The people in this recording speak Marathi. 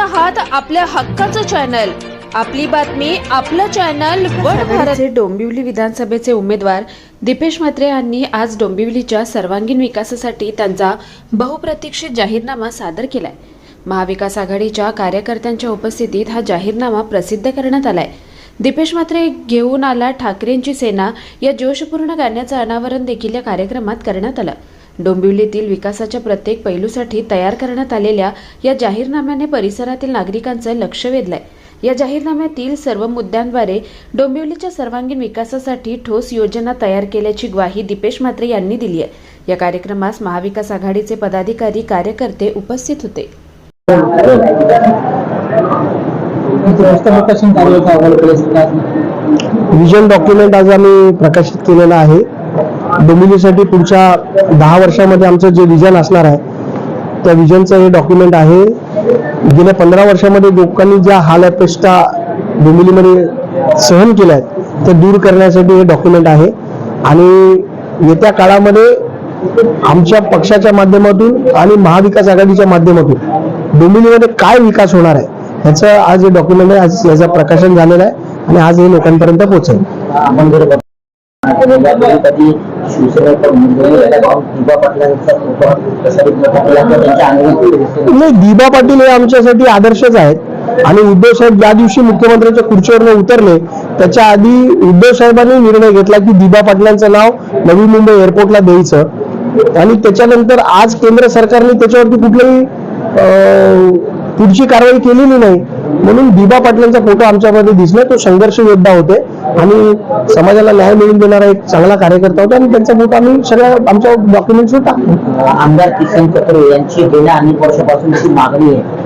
आहात आपल्या हक्काचं चॅनल. आपली बातमी आपलं चॅनल वड भारत डोंबिवली विधानसभेचे उमेदवार दीपेश म्हात्रे यांनी आज डोंबिवलीच्या सर्वांगीण विकासासाठी त्यांचा बहुप्रतीक्षित जाहीरनामा सादर केलाय. महाविकास आघाडीच्या कार्यकर्त्यांच्या उपस्थितीत हा जाहीरनामा प्रसिद्ध करण्यात आलाय. दीपेश म्हात्रे घेऊन आला ठाकरेंची सेना या जोशपूर्ण गाण्याचं अनावरण देखील या कार्यक्रमात करण्यात आलं. डोंबिवलीतील विकासाच्या प्रत्येक पैलूसाठी तयार करण्यात आलेल्या या जाहीरनाम्याने परिसरातील नागरिकांचं लक्ष वेधलंय. या जाहीरनाम्यातील सर्व मुद्द्यांद्वारे डोंबिवलीच्या सर्वांगीण विकासासाठी ठोस योजना तयार केल्याची ग्वाही दीपेश म्हात्रे यांनी दिली आहे. या कार्यक्रमास महाविकास आघाडीचे पदाधिकारी कार्यकर्ते उपस्थित होते. विजन डॉक्युमेंट आज आम्ही प्रकाशित केलेलं आहे. डोंबिवलीसाठी पुढच्या दहा वर्षामध्ये आमचं जे विजन असणार आहे त्या विजनचं हे डॉक्युमेंट आहे. गेल्या पंधरा वर्षामध्ये लोकांनी ज्या हाल अपेक्षा डोंबिवलीमध्ये सहन केल्या आहेत ते दूर करण्यासाठी हे डॉक्युमेंट आहे. आणि येत्या काळामध्ये आमच्या पक्षाच्या माध्यमातून आणि महाविकास आघाडीच्या माध्यमातून डोंबिवलीमध्ये काय विकास होणार आहे ह्याचं आज हे डॉक्युमेंट आहे आज याचं प्रकाशन झालेलं आहे. आणि आज हे लोकांपर्यंत पोहोचेल. शिवसेनेचा याला दिबा पाटलांचा प्रसारित न तर त्यांच्या अंगणात नाही दिबा पाटील हे आमच्यासाठी आदर्शच आहेत. आणि उद्धव साहेब ज्या दिवशी मुख्यमंत्र्यांच्या खुर्चीवर उतरले त्याच्या आधी उद्धव साहेबांनी निर्णय घेतला की दिबा पाटलांचं नाव नवी मुंबई एअरपोर्टला द्यायचं. आणि त्याच्यानंतर आज केंद्र सरकारने त्याच्यावरती कुठलंही अं, पुढची कारवाई केलेली नाही. म्हणून दिबा पाटलांचा फोटो आमच्यामध्ये दिसला तो संघर्ष योद्धा होते. आणि समाजाला न्याय मिळवून देणारा एक चांगला कार्यकर्ता होता आणि त्यांचा फोटो आम्ही सगळ्या आमच्या डॉक्युमेंट्सवर टाकतो. आमदार किसन कत्रे यांची गेल्या अनेक वर्षापासून मागणी आहे.